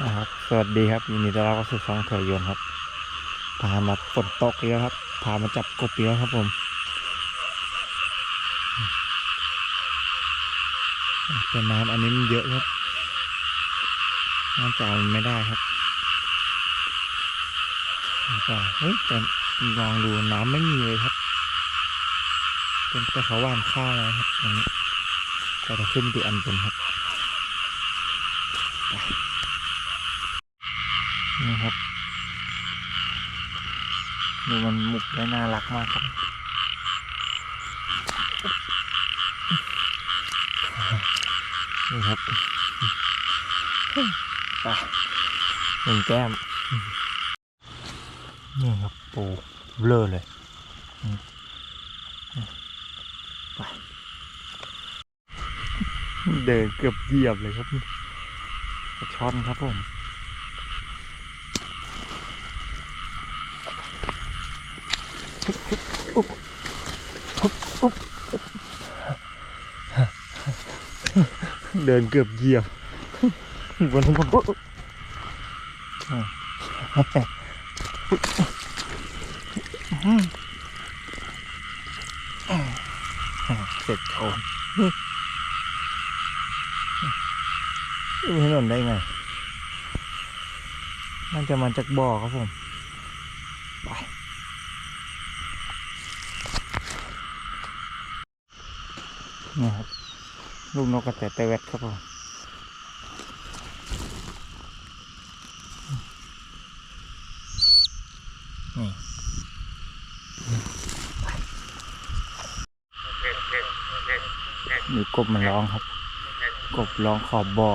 นะครับ สวัสดีครับยินดีต้อนรับเข้าสู่ช่องเถยยนต์ครับ พามาฝนตกเยอะครับ พามาจับกบเยอะครับผม แต่น้ำอันนี้มันเยอะครับ น้ำจะเอามันไม่ได้ครับแล้วก็เฮ้ยแต่ลองดูน้ำไม่มีเลยครับ เป็นแต่เขาว่านข้าวแล้วครับตรงนี้ก็จะขึ้นไปดูอันบนครับ นี่ครับดูมันมุกได้น่ารักมากครับนี่ครับไปหนึ่งแก้มนี่ครับปูเบลอเลยไปเดินเกือบเหยียบเลยครับปลาช่อนครับผม เดินเกือบเหยียบวันนี้ผมเสร็จโอนไม่ถนนได้ไง น่าจะมาจากบ่อครับผม นี่ครับ ลูกนกกระแตเตเวตครับผมนี่มีกบมันร้องครับ กบร้องขอบบ่อ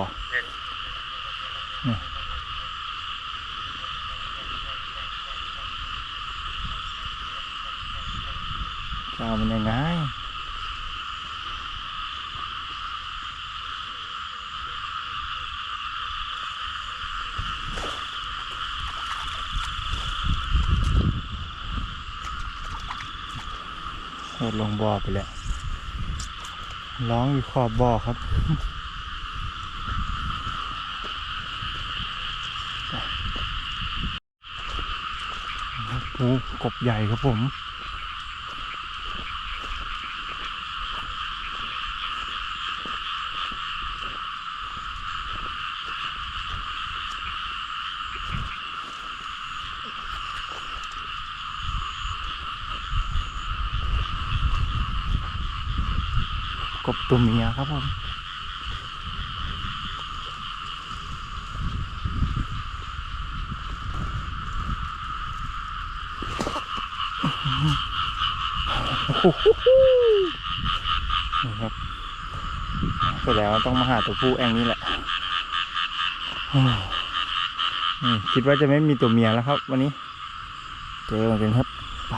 นี่จะเอามันยังไง โหดลงบ่อไปแล้วร้องอยู่ขอบบ่อครับปูกบใหญ่ครับผม กบตัวเมียครับผมนี่ครับเสร็จแล้วต้องมาหาตัวผู้แองนี่แหละคิดว่าจะไม่มีตัวเมียแล้วครับ วันนี้ เจอเหมือนกันครับไป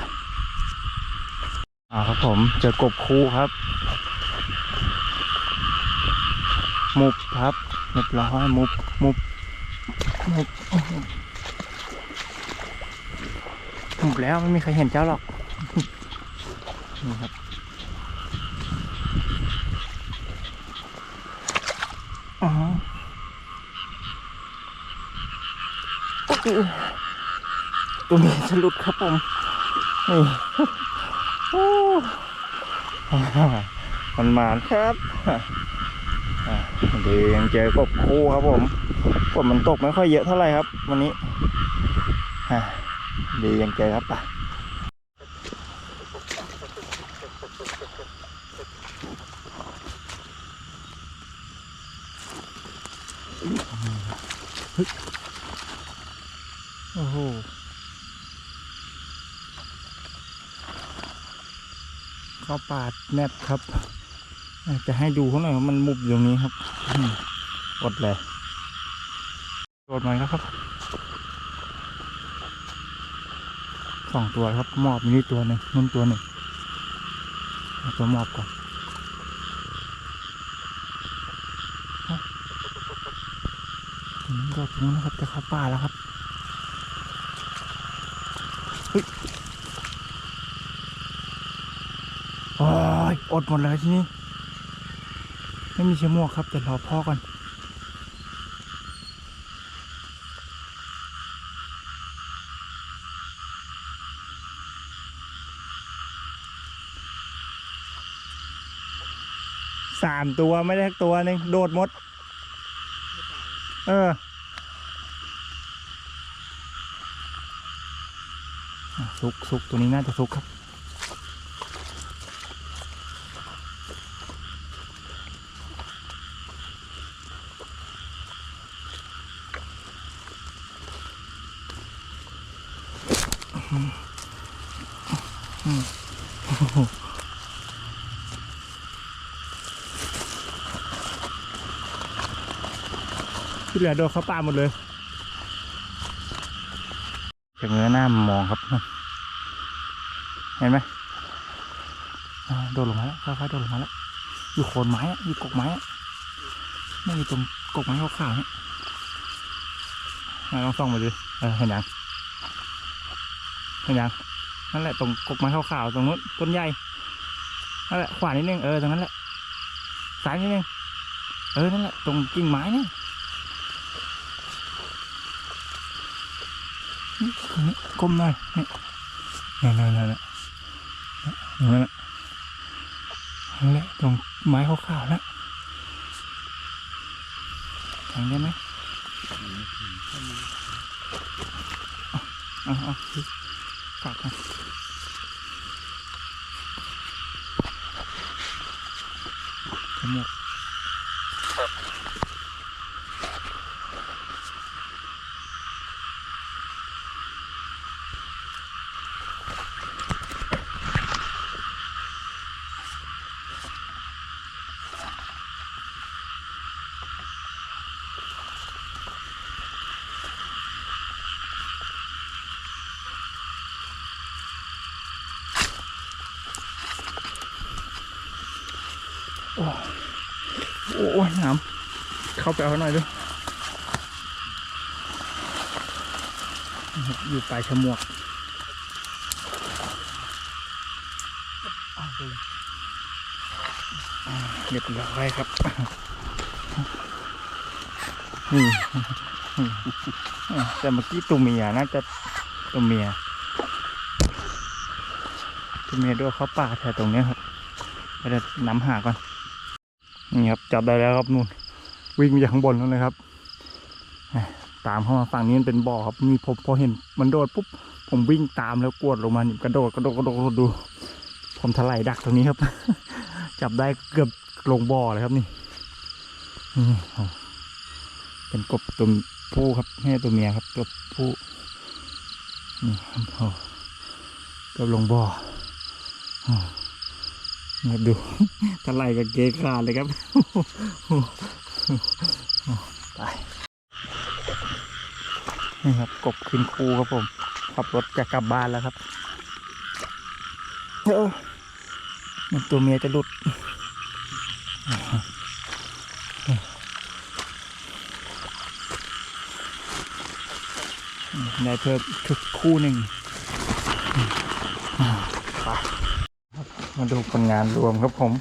อ่าครับผมเจอกบคู่ครับ มุบครับเรียบร้อยมุบมุบมุบมุบแล้วไม่มีใครเห็นเจ้าหรอกนี่ครับอ๋อตัวนี้จะหลุดครับผมนี่โอ้มันมาครับ เดี๋ยวยังเจอกบคู่ครับผมฝนมันตกไม่ค่อยเยอะเท่าไหร่ครับ วันนี้อะเดี๋ยวยังเจอครับป่ะโอ้โหเข้าปาดแนบครับ จะให้ดูเขาหน่อยว่ามันมุบอยู่ตรงนี้ครับอดเลยโดดหน่อยนะครับสองตัวครับมอบนี่ตัวหนึ่งนุ่นตัวหนึ่งตัวมอบก่อนฮะอืมโดตรงนู้นนะครับจะเข้าป่าแล้วครับเฮ้ยโอ้ยอดหมดเลยทีนี้ ไม่มีชะมวกครับแต่รอพ่อก่อนสามตัวไม่ได้ตัวหนึ่งโดดหมด เออซุกซุกตัวนี้น่าจะซุกครับ ที่เหลือโดนเขาป่าหมดเลยจะเงยหน้ามองครับเห็นไหมโดดลงมาแล้วค่อยๆโดดลงมาแล้วอยู่โคนไม้อยู่กกไม้ไม่อยู่ตรงกกไม้ขาวๆเนี่ยมาลองส่องมาดูเออเห็นยังเห็นยังนั่นแหละตรงกกไม้ขาวๆตรงนู้นต้นใหญ่นั่นแหละขวานิดนึงเออตรงนั้นแหละซ้ายนิดนึงเออนั่นแหละตรงกิ่งไม้เนี่ย ตรง นี้ก้มหน่อยนี่นั่นนั่นนั่นนั่นตรงนั้นน่ะนั่นแหละตรงไม้ขาวๆนะทางได้ไหมเอาเอาเอาฝากกันจมูกโโอ้ยน้ำเข้าไปเอาหน่อยด้วยอยู่ปลายฉมวกเรียบร้อยครับนี่แต่เมื่อกี้ตัวเมียน่าจะตัวเมียตัวเมียด้วยเขาป่าแถวตรงนี้ครับไปเดี๋ยวนำหาก่อน นี่ครับจับได้แล้วครับนู่นวิ่งมาจากข้างบนนั่นเลยครับตามเข้ามาฝั่งนี้มันเป็นบ่อครับนี่ผมพอเห็นมันโดดปุ๊บผมวิ่งตามแล้วกวดลงมานี่กระโดดกระโดดกระโดดกระโดดดู ผมถลายดักตรงนี้ครับ จับได้เกือบลงบ่อเลยครับนี่เป็นกบตัวผู้ครับไม่ใช่ตัวเมียครับตัวผู้นี่ครับโอ้เกือบลงบ่อ โอ้นี่ครับดูถลายกับเกยขาดเลยครับไปนี่ครับกบขึ้นคูครับผม ขับรถจะกลับบ้านแล้วครับเออมันตัวเมียจะหลุดได้เพิ่มคึกคู่หนึ่งไปครับ มาดูผลงานรวมครับผม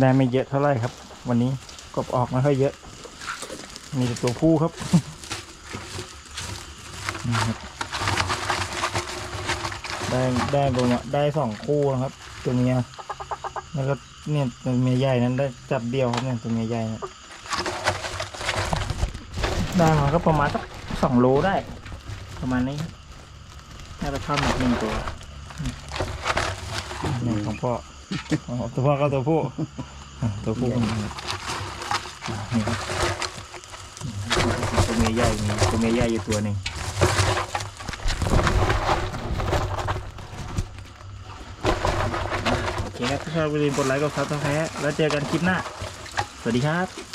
ได้ไม่เยอะเท่าไหร่ครับ วันนี้กบออกไม่ค่อยเยอะ มีแต่ตัวผู้ครับนี่ครับได้ได้ประมาณได้สองคู่นะครับ ตัวเมียแล้วก็เนี่ยตัวเมียใหญ่นั้นได้จับเดียวครับเนี่ยตัวเมียใหญ่เนะได้มาก็ประมาณสักสองโลได้ ประมาณนี้ครับน่าจะเข้าหนักหนึ่งตัว ของพ่ออ๋อตัวพ่อก็ตัวผู้อะตัวผู้ก็มีครับอะนี่ครับตัวเมียใหญ่มีตัวเมียใหญ่อยู่ตัวหนึ่งโอเคครับถ้าชอบอย่าลืมกดไลค์กดซับสไครต์แล้วเจอกันคลิปหน้า สวัสดีครับ